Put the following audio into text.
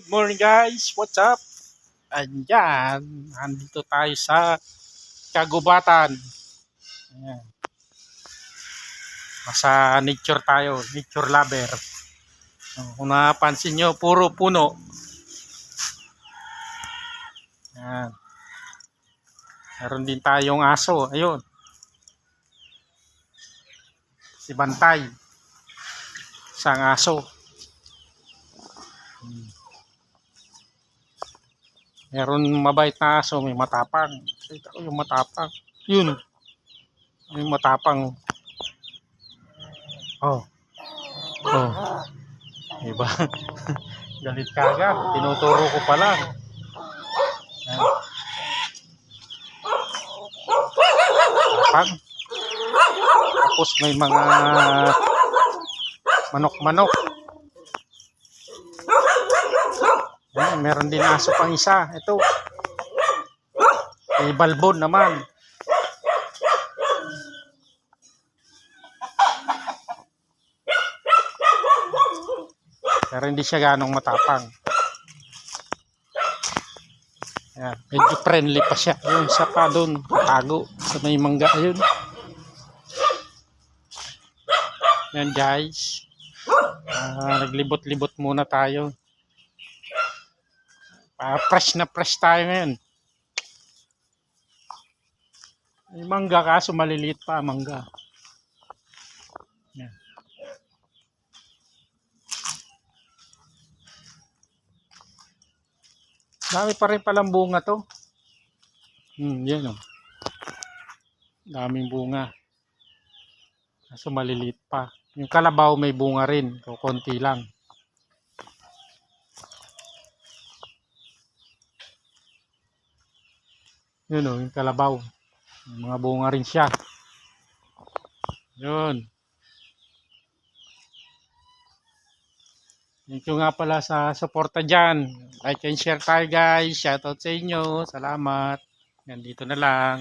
Good morning guys, what's up? Andyan, andito tayo sa kagubatan. Ayan. Nasa nature tayo, nature lover. Kung napansin nyo, puro puno. Ayan. Meron din tayong aso, ayun. Si Bantay. Isang aso. Meron mabait na aso, may matapang. Kita ko yung matapang. Yun. Yung matapang. Oh. Oh. Diba? Galit ka agad. Tinuturo ko pa lang. Yan. Tapang. Tapos may mga manok-manok. Ayan, meron din aso pang isa. Ito. May balbon naman. Pero hindi siya ganong matapang. Ayan, medyo friendly pa siya. Ayun, isa pa doon. Tago. Sa may mangga. Ayun. Yan guys. Ah, naglibot-libot muna tayo. Ah, fresh na fresh tayo ngayon. May mangga kaso maliliit pa ang mangga. Yan. Dami pa rin palang bunga to. Hmm, yan o. Daming bunga. Kaso maliliit pa. Yung kalabaw may bunga rin. O lang. Yun o, yung kalabaw. Mga bunga rin siya. Yun. Thank you nga pala sa suporta dyan. Like and share tayo guys. Shoutout sa inyo. Salamat. Nandito na lang.